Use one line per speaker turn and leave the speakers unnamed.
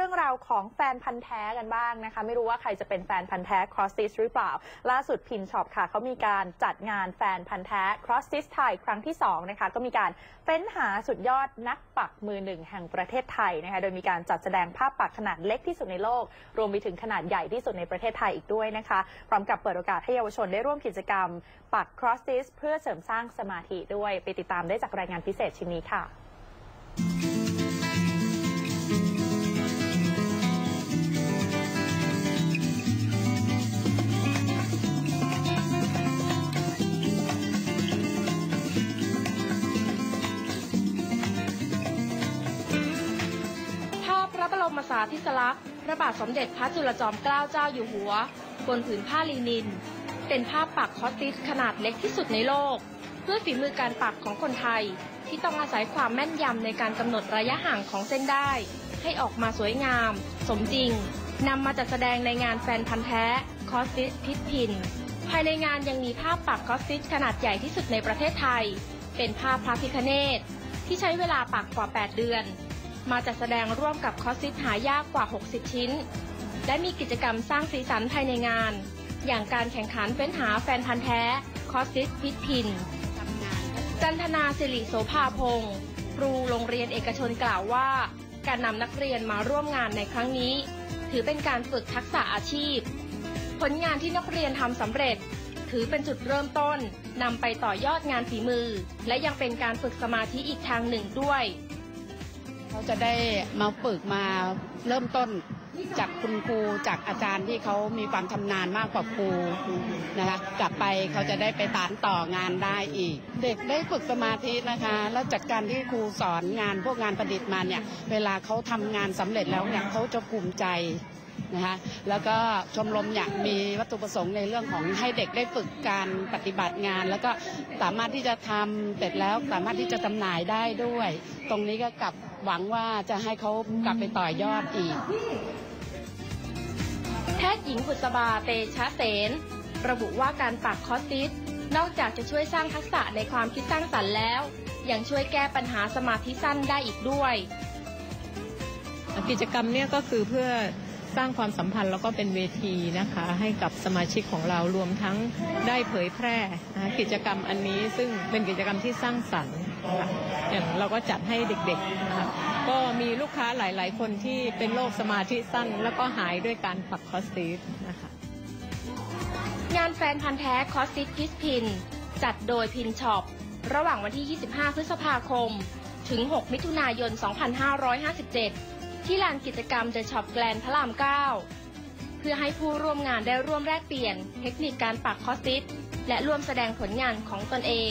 เรื่องราวของแฟนพันธ์แท้กันบ้างนะคะ ไม่รู้ว่าใครจะเป็นแฟนพันธ์แท้ Cross Sis หรือเปล่า ล่าสุดพินช็อปค่ะเขามีการจัดงานแฟนพันธ์แท้ Cross Sis ไทยครั้งที่2นะคะก็มีการเฟ้นหาสุดยอดนักปักมือหนึ่งแห่งประเทศไทยนะคะโดยมีการจัดแสดงภาพปักขนาดเล็กที่สุดในโลก รวมไปถึงขนาดใหญ่ที่สุดในประเทศไทยอีกด้วยนะคะ พร้อมกับเปิดโอกาสให้เยาวชนได้ร่วมกิจกรรม ปัก Crossis เพื่อเสริมสร้างสมาธิด้วยไปติดตามได้จากรายงานพิเศษชิ้นนี้ค่ะ
รมสาธิสลักษณ์พระบาทสมเด็จพระจุลจอมเกล้าเจ้าอยู่หัว บนผืนผ้าลีนิน เป็นภาพปักคอสติสขนาดเล็กที่สุดในโลกเพื่อฝีมือการปักของคนไทย ที่ต้องอาศัยความแม่นยำในการกำหนดระยะห่างของเส้นได้ ให้ออกมาสวยงาม สมจริงนำมาจัดแสดงในงานแฟนพันธ์แท้คอสติสพิษพิน ภายในงานยังมีภาพปักคอสติสขนาดใหญ่ที่สุดในประเทศไทย เป็นภาพพระพิคเนตที่ใช้เวลาปักกว่า 8 เดือน มาจัดแสดงร่วมกับคอสติสหายากกว่า 60 ชิ้น และมีกิจกรรมสร้างสีสันภายในงาน อย่างการแข่งขันเฟ้นหาแฟนพันธ์แท้คอสติสพิษพิน จันทนาสิริโสภาพงศ์ครูโรงเรียนเอกชนกล่าวว่า การนำนักเรียนมาร่วมงานในครั้งนี้ ถือเป็นการฝึกทักษะอาชีพ ผลงานที่นักเรียนทำสำเร็จ ถือเป็นจุดเริ่มต้นนำไปต่อยอดงานฝีมือ และยังเป็นการฝึกสมาธิอีกทางหนึ่งด้วย
เขาจะได้มาฝึกมาเริ่มต้นจากคุณครูจากอาจารย์ที่เขามีความชำนาญมากกว่าครูนะคะกลับไปเขาจะได้ไปตานต่องานได้อีก เด็กได้ฝึกสมาธินะคะ แล้วจากการที่ครูสอนงานพวกงานประดิษฐ์มาเนี่ย เวลาเขาทำงานสำเร็จแล้วเนี่ยเขาจะภูมิใจ นะคะแล้วก็ชมรมอยากมีวัตถุประสงค์ในเรื่องของให้เด็กได้ฝึกการปฏิบัติงาน แล้วก็สามารถที่จะทำเสร็จแล้วสามารถที่จะจำหน่ายได้ด้วย ตรงนี้ก็กลับหวังว่าจะให้เขากลับไปต่อยอดอีก
แพทย์หญิงบุษบาเตชะเสนระบุว่าการปักคอสติสนอกจากจะช่วยสร้างทักษะในความคิดสร้างสรรค์แล้ว ยังช่วยแก้ปัญหาสมาธิสั้นได้อีกด้วย
กิจกรรมเนี่ยก็คือเพื่อ สร้างความสัมพันธ์แล้วก็เป็นเวทีนะคะให้กับสมาชิกของเรารวมทั้งได้เผยแพร่กิจกรรมอันนี้ซึ่งเป็นกิจกรรมที่สร้างสรรค์อย่างเราก็จัดให้เด็กๆนะคะก็มีลูกค้าหลายๆ คนที่เป็นโรคสมาธิสั้น แล้วก็หายด้วยการปักคอสตีสนะคะ
งานแฟนพันธ์แท้คอสติสพิสพิน จัดโดยพินช็อประหว่างวันที่ 25 พฤษภาคม ถึง 6 มิถุนายน 2557 ที่ลานกิจกรรมเดอะช็อปแกลนพระราม 9 เพื่อให้ผู้ร่วมงานได้ร่วมแลกเปลี่ยน เทคนิคการปักคอสติสและร่วมแสดงผลงานของตนเอง